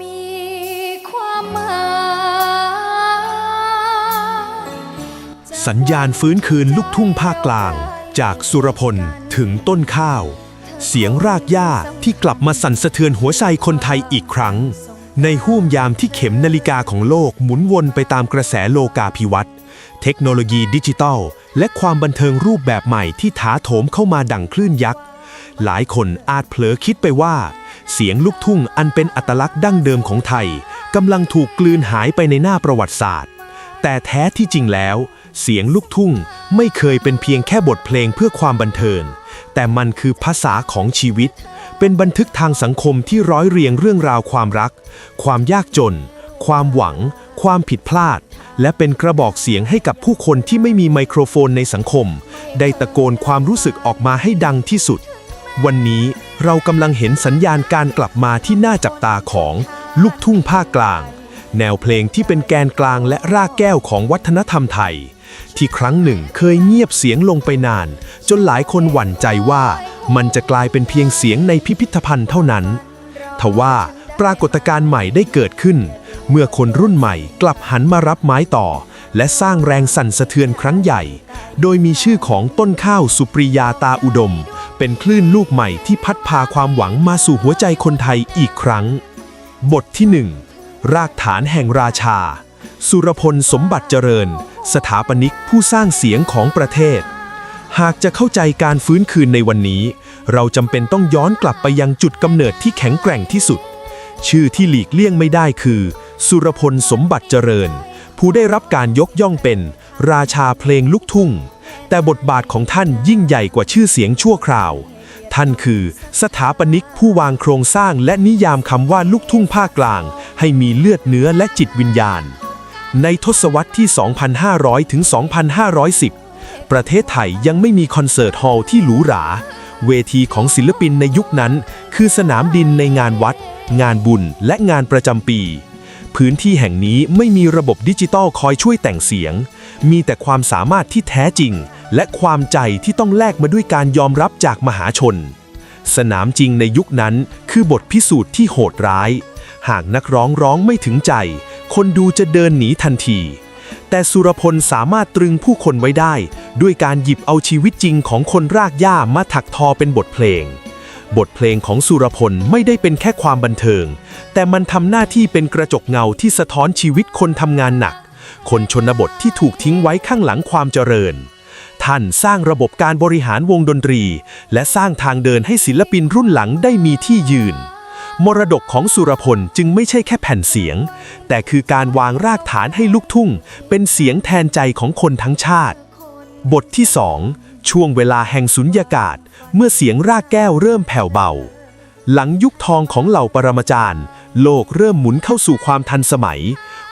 มีความหมายสัญญาณฟื้นคืนลูกทุ่งภาคกลาง จากสุรพลถึงต้นข้าว เสียงรากหญ้าที่กลับมาสั่นสะเทือนหัวใจคนไทยอีกครั้ง ในห้วงยามที่เข็มนาฬิกาของโลกหมุนวนไปตามกระแสโลกาภิวัตน์เทคโนโลยีดิจิทัลและความบันเทิงรูปแบบใหม่ที่ถาโถมเข้ามาดังคลื่นยักษ์ หลายคนอาจเผลอคิดไปว่า เสียงลูกทุ่งอันเป็นอัตลักษณ์ดั้งเดิมของไทยกำลังถูกกลืนหายไปในหน้าประวัติศาสตร์ แต่แท้ที่จริงแล้ว เสียงลูกทุ่งไม่เคยเป็นเพียงแค่บทเพลงเพื่อความบันเทิง แต่มันคือภาษาของชีวิต เป็นบันทึกทางสังคมที่ร้อยเรียงเรื่องราวความรัก ความยากจน ความหวัง ความผิดพลาด และเป็นกระบอกเสียงให้กับผู้คนที่ไม่มีไมโครโฟนในสังคม ได้ตะโกนความรู้สึกออกมาให้ดังที่สุด วันนี้เรากำลังเห็นสัญญาณการกลับมาที่น่าจับตาของลูกทุ่งภาคกลาง แนวเพลงที่เป็นแกนกลางและรากแก้วของวัฒนธรรมไทย ที่ครั้งหนึ่งเคยเงียบเสียงลงไปนาน จนหลายคนหวั่นใจว่ามันจะกลายเป็นเพียงเสียงในพิพิธภัณฑ์เท่านั้น ทว่าปรากฏการณ์ใหม่ได้เกิดขึ้น เมื่อคนรุ่นใหม่กลับหันมารับไม้ต่อ และสร้างแรงสั่นสะเทือนครั้งใหญ่ โดยมีชื่อของต้นข้าวสุปริยาตาอุดม เป็นคลื่นลูกใหม่ที่พัดพาความหวังมาสู่หัวใจคนไทยอีกครั้ง บทที่หนึ่งรากฐานแห่งราชา สุรพลสมบัติเจริญ สถาปนิกผู้สร้างเสียงของประเทศ หากจะเข้าใจการฟื้นคืนในวันนี้ เราจำเป็นต้องย้อนกลับไปยังจุดกำเนิดที่แข็งแกร่งที่สุด ชื่อที่หลีกเลี่ยงไม่ได้คือ สุรพลสมบัติเจริญ ผู้ได้รับการยกย่องเป็น ราชาเพลงลูกทุ่ง แต่บทบาทของท่านยิ่งใหญ่กว่าชื่อเสียงชั่วคราว ท่านคือสถาปนิกผู้วางโครงสร้างและนิยามคำว่าลูกทุ่งภาคกลาง ให้มีเลือดเนื้อและจิตวิญญาณ ในทศวรรษที่ 2,500 ถึง 2,510 ประเทศไทยยังไม่มีคอนเสิร์ตฮอลล์ที่หรูหรา เวทีของศิลปินในยุคนั้น คือสนามดินในงานวัด งานบุญและงานประจำปี พื้นที่แห่งนี้ไม่มีระบบดิจิตอลคอยช่วยแต่งเสียง มีแต่ความสามารถที่แท้จริง และความใจที่ต้องแลกมาด้วยการยอมรับจากมหาชน สนามจริงในยุคนั้นคือบทพิสูจน์ที่โหดร้าย หากนักร้องร้องไม่ถึงใจ คนดูจะเดินหนีทันที แต่สุรพลสามารถตรึงผู้คนไว้ได้ ด้วยการหยิบเอาชีวิตจริงของคนรากหญ้ามาถักทอเป็นบทเพลงบทเพลงของสุรพลไม่ได้เป็นแค่ความบันเทิง แต่มันทำหน้าที่เป็นกระจกเงาที่สะท้อนชีวิตคนทำงานหนัก คนชนบทที่ถูกทิ้งไว้ข้างหลังความเจริญ ท่านสร้างระบบการบริหารวงดนตรี และสร้างทางเดินให้ศิลปินรุ่นหลังได้มีที่ยืน มรดกของสุรพลจึงไม่ใช่แค่แผ่นเสียง แต่คือการวางรากฐานให้ลูกทุ่ง เป็นเสียงแทนใจของคนทั้งชาติ บทที่2ช่วงเวลาแห่งสุญญากาศ เมื่อเสียงรากแก้วเริ่มแผ่วเบา หลังยุคทองของเหล่าปรมาจารย์ โลกเริ่มหมุนเข้าสู่ความทันสมัย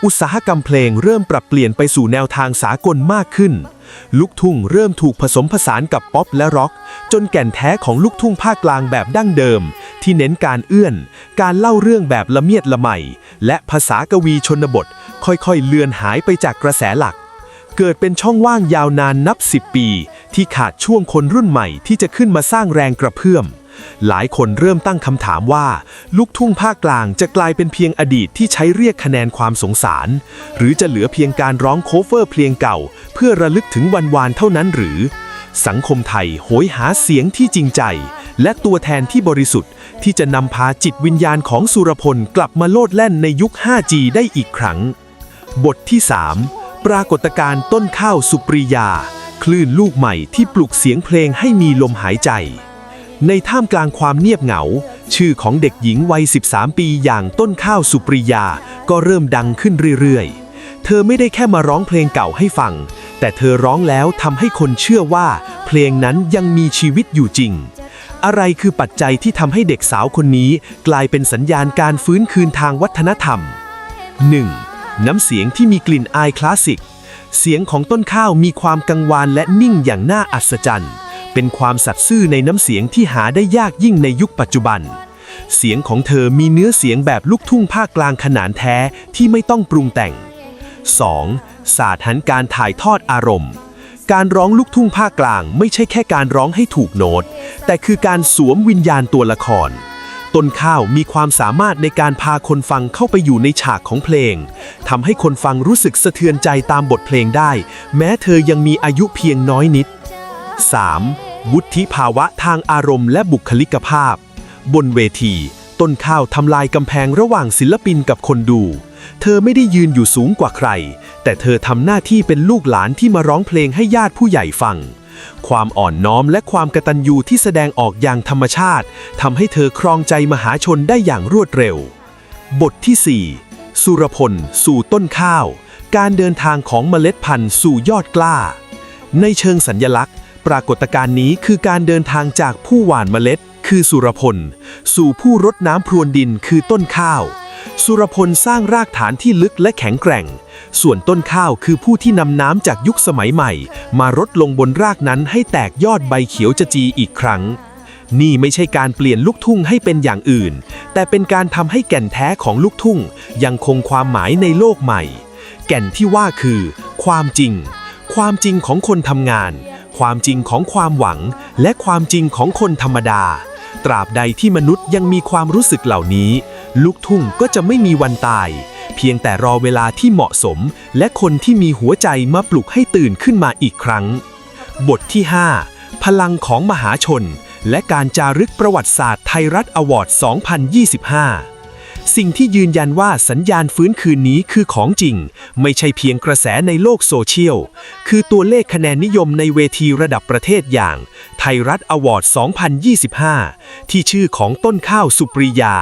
อุตสาหกรรมเพลงเริ่มปรับเปลี่ยนไปสู่แนวทางสากลมากขึ้น ลูกทุ่งเริ่มถูกผสมผสานกับป๊อปและร็อก จนแก่นแท้ของลูกทุ่งภาคกลางแบบดั้งเดิม ที่เน้นการเอื้อน การเล่าเรื่องแบบละเมียดละไมและภาษากวีชนบท ค่อยๆ เลือนหายไปจากกระแสหลัก เกิดเป็นช่องว่างยาวนานนับ 10 ปี ที่ขาดช่วงคนรุ่นใหม่ที่จะขึ้นมาสร้างแรงกระเพื่อม หลายคนเริ่มตั้งคำถามว่า ลูกทุ่งภาคกลางจะกลายเป็นเพียงอดีตที่ใช้เรียกคะแนนความสงสาร หรือจะเหลือเพียงการร้องโคเวอร์เพลงเก่า เพื่อระลึกถึงวันวานเท่านั้นหรือ สังคมไทยโหยหาเสียงที่จริงใจ และตัวแทนที่บริสุทธิ์ ที่จะนำพาจิตวิญญาณของสุรพลกลับมาโลดแล่นในยุค 5G ได้อีกครั้ง บทที่ 3 ปรากฏการณ์ต้นข้าวสุปริยา คลื่นลูกใหม่ที่ปลุกเสียงเพลงให้มีลมหายใจ ในท่ามกลางความเงียบเหงา ชื่อของเด็กหญิงวัย 13 ปีอย่างต้นข้าวสุปริยา ก็เริ่มดังขึ้นเรื่อยๆ เธอไม่ได้แค่มาร้องเพลงเก่าให้ฟัง แต่เธอร้องแล้วทำให้คนเชื่อว่า เพลงนั้นยังมีชีวิตอยู่จริง อะไรคือปัจจัยที่ทำให้เด็กสาวคนนี้ กลายเป็นสัญญาณการฟื้นคืนทางวัฒนธรรม 1. น้ำเสียงที่มีกลิ่นอายคลาสสิก เสียงของต้นข้าวมีความกังวานและนิ่งอย่างน่าอัศจรรย์ เป็นความสัตย์ซื่อในน้ำเสียงที่หาได้ยากยิ่งในยุคปัจจุบัน เสียงของเธอมีเนื้อเสียงแบบลูกทุ่งภาคกลางขนานแท้ที่ไม่ต้องปรุงแต่ง 2. ศาสตร์หันการถ่ายทอดอารมณ์ การร้องลูกทุ่งภาคกลางไม่ใช่แค่การร้องให้ถูกโน้ต แต่คือการสวมวิญญาณตัวละครต้นข้าวมีความสามารถในการพาคนฟังเข้าไปอยู่ในฉากของเพลงทำให้คนฟังรู้สึกสะเทือนใจตามบทเพลงได้ แม้เธอยังมีอายุเพียงน้อยนิด 3. วุฒิภาวะทางอารมณ์และบุคลิกภาพ บนเวที ต้นข้าวทำลายกำแพงระหว่างศิลปินกับคนดู เธอไม่ได้ยืนอยู่สูงกว่าใคร แต่เธอทำหน้าที่เป็นลูกหลานที่มาร้องเพลงให้ญาติผู้ใหญ่ฟัง ความอ่อนน้อมและความกตัญญูที่แสดงออกอย่างธรรมชาติทำให้เธอครองใจมหาชนได้อย่างรวดเร็ว บทที่ 4 สุรพล สู่ต้นข้าว การเดินทางของเมล็ดพันธุ์สู่ยอดกล้า ในเชิงสัญญลักษณ์ ปรากฏการณ์นี้คือการเดินทางจากผู้หว่านเมล็ด คือสุรพล สู่ผู้รดน้ำพรวนดินคือต้นข้าว สุรพลสร้างรากฐานที่ลึกและแข็งแกร่ง ส่วนต้นข้าวคือผู้ที่นำน้ำจากยุคสมัยใหม่ มารดลงบนรากนั้นให้แตกยอดใบเขียวจะจีอีกครั้ง นี่ไม่ใช่การเปลี่ยนลูกทุ่งให้เป็นอย่างอื่น แต่เป็นการทำให้แก่นแท้ของลูกทุ่ง ยังคงความหมายในโลกใหม่ แก่นที่ว่าคือ ความจริง ความจริงของคนทำงาน ความจริงของความหวัง และความจริงของคนธรรมดา ตราบใดที่มนุษย์ยังมีความรู้สึกเหล่านี้ ลูกทุ่งก็จะไม่มีวันตาย เพียงแต่รอเวลาที่เหมาะสม และคนที่มีหัวใจมาปลุกให้ตื่นขึ้นมาอีกครั้ง บทที่ 5 พลังของมหาชน และการจารึกประวัติศาสตร์ไทยรัฐอวอร์ด 2025 สิ่งที่ยืนยันว่าสัญญาณฟื้นคืนนี้คือของจริง ไม่ใช่เพียงกระแสในโลกโซเชียล คือตัวเลขคะแนนนิยมในเวทีระดับประเทศอย่าง ไทยรัฐอวอร์ด 2025 ที่ชื่อของต้นข้าวสุปริยา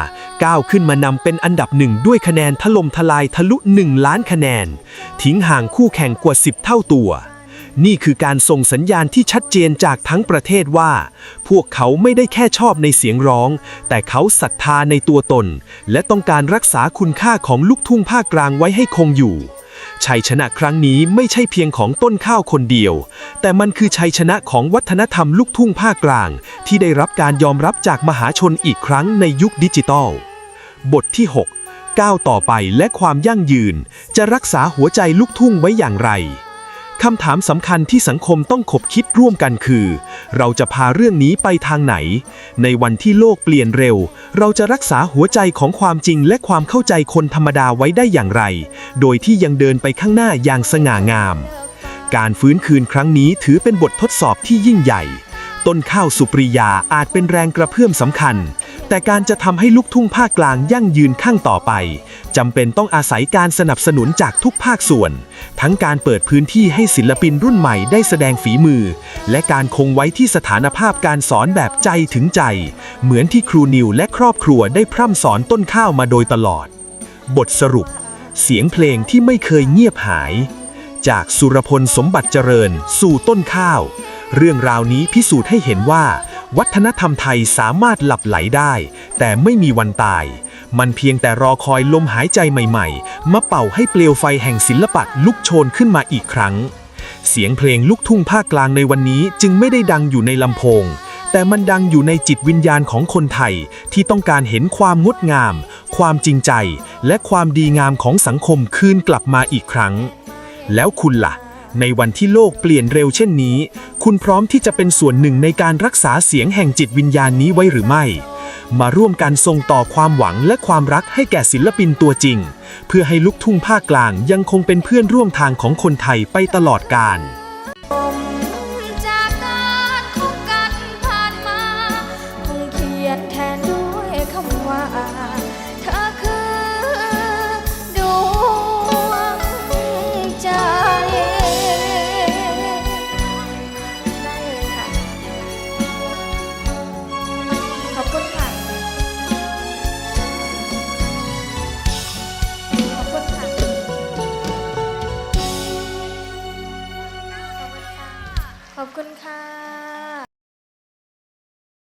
ก้าวขึ้นมานำเป็นอันดับหนึ่งด้วยคะแนนถล่มทลายทะลุ 1 ล้านคะแนน ทิ้งห่างคู่แข่งกว่า 10 เท่าตัว นี่คือการส่งสัญญาณที่ชัดเจนจากทั้งประเทศว่า พวกเขาไม่ได้แค่ชอบในเสียงร้อง แต่เขาศรัทธาในตัวตน และต้องการรักษาคุณค่าของลูกทุ่งภาคกลางไว้ให้คงอยู่ ชัยชนะครั้งนี้ไม่ใช่เพียงของต้นข้าวคนเดียว แต่มันคือชัยชนะของวัฒนธรรมลูกทุ่งภาคกลาง ที่ได้รับการยอมรับจากมหาชนอีกครั้งในยุคดิจิตอลบทที่ 6 ก้าวต่อไปและความยั่งยืน จะรักษาหัวใจลูกทุ่งไว้อย่างไร คำถามสำคัญที่สังคมต้องขบคิดร่วมกันคือ เราจะพาเรื่องนี้ไปทางไหน ในวันที่โลกเปลี่ยนเร็ว เราจะรักษาหัวใจของความจริงและความเข้าใจคนธรรมดาไว้ได้อย่างไร โดยที่ยังเดินไปข้างหน้าอย่างสง่างาม การฟื้นคืนครั้งนี้ถือเป็นบททดสอบที่ยิ่งใหญ่ ต้นข้าวสุปริยาอาจเป็นแรงกระเพื่อมสำคัญ แต่การจะทำให้ลูกทุ่งภาคกลางยั่งยืนข้างต่อไปจำเป็นต้องอาศัยการสนับสนุนจากทุกภาคส่วน ทั้งการเปิดพื้นที่ให้ศิลปินรุ่นใหม่ได้แสดงฝีมือ และการคงไว้ที่สถานภาพการสอนแบบใจถึงใจ เหมือนที่ครูนิวและครอบครัวได้พร่ำสอนต้นข้าวมาโดยตลอด บทสรุป เสียงเพลงที่ไม่เคยเงียบหาย จากสุรพลสมบัติเจริญ สู่ต้นข้าว เรื่องราวนี้พิสูจน์ให้เห็นว่า วัฒนธรรมไทยสามารถหลับไหลได้ แต่ไม่มีวันตาย มันเพียงแต่รอคอยลมหายใจใหม่ๆ มาเป่าให้เปลวไฟแห่งศิลปะลุกโชนขึ้นมาอีกครั้ง เสียงเพลงลูกทุ่งภาคกลางในวันนี้จึงไม่ได้ดังอยู่ในลำโพง แต่มันดังอยู่ในจิตวิญญาณของคนไทยที่ต้องการเห็นความงดงาม ความจริงใจ และความดีงามของสังคมคืนกลับมาอีกครั้ง แล้วคุณล่ะ ในวันที่โลกเปลี่ยนเร็วเช่นนี้ คุณพร้อมที่จะเป็นส่วนหนึ่งในการรักษาเสียงแห่งจิตวิญญาณนี้ไว้หรือไม่ มาร่วมกันส่งต่อความหวังและความรักให้แก่ศิลปินตัวจริง เพื่อให้ลูกทุ่งภาคกลางยังคงเป็นเพื่อนร่วมทางของคนไทยไปตลอดกาล